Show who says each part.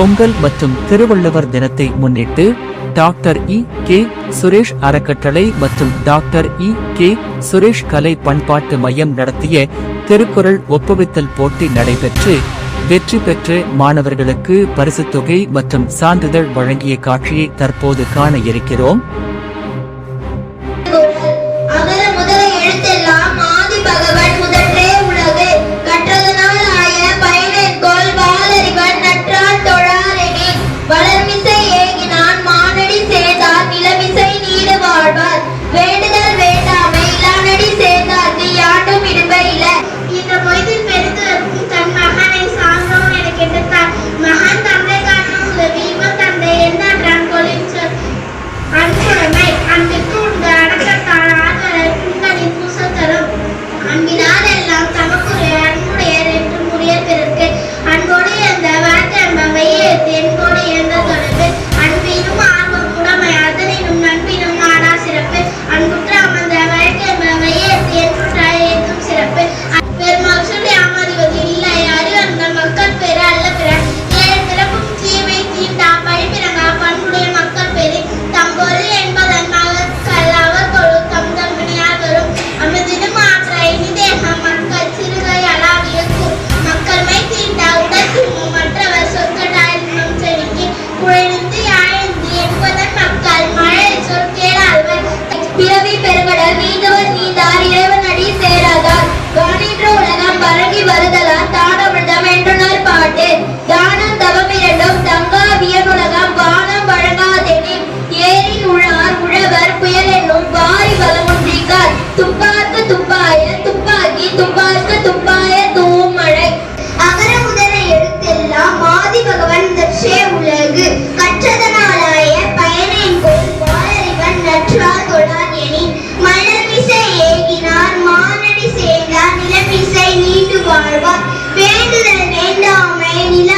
Speaker 1: பொங்கல் மற்றும் திருவள்ளுவர் தினத்தை முன்னிட்டு டாக்டர் இ கே சுரேஷ் அறக்கட்டளை மற்றும் டாக்டர் இ கே சுரேஷ் கலை பண்பாட்டு மையம் நடத்திய திருக்குறள் ஒப்புவித்தல் போட்டி நடைபெற்று வெற்றி பெற்ற மாணவர்களுக்கு பரிசுத் தொகை மற்றும் சான்றிதழ் வழங்கிய காட்சியை தற்போது காண இருக்கிறோம்.
Speaker 2: துப்பாய தூமழை
Speaker 3: அகர முதல எழுத்தெல்லாம் ஆதி பகவன் தற்சே உலகு. கற்றதனாலாய பயனேன் போல் வாழறிவன் நற்றார் தொழான் எனி. மலமிசை ஏகினார் மானடி சேர்ந்தார் நிலமிசை நீண்டு வாழ்வார். வேண்டுதல் வேண்டாமை நில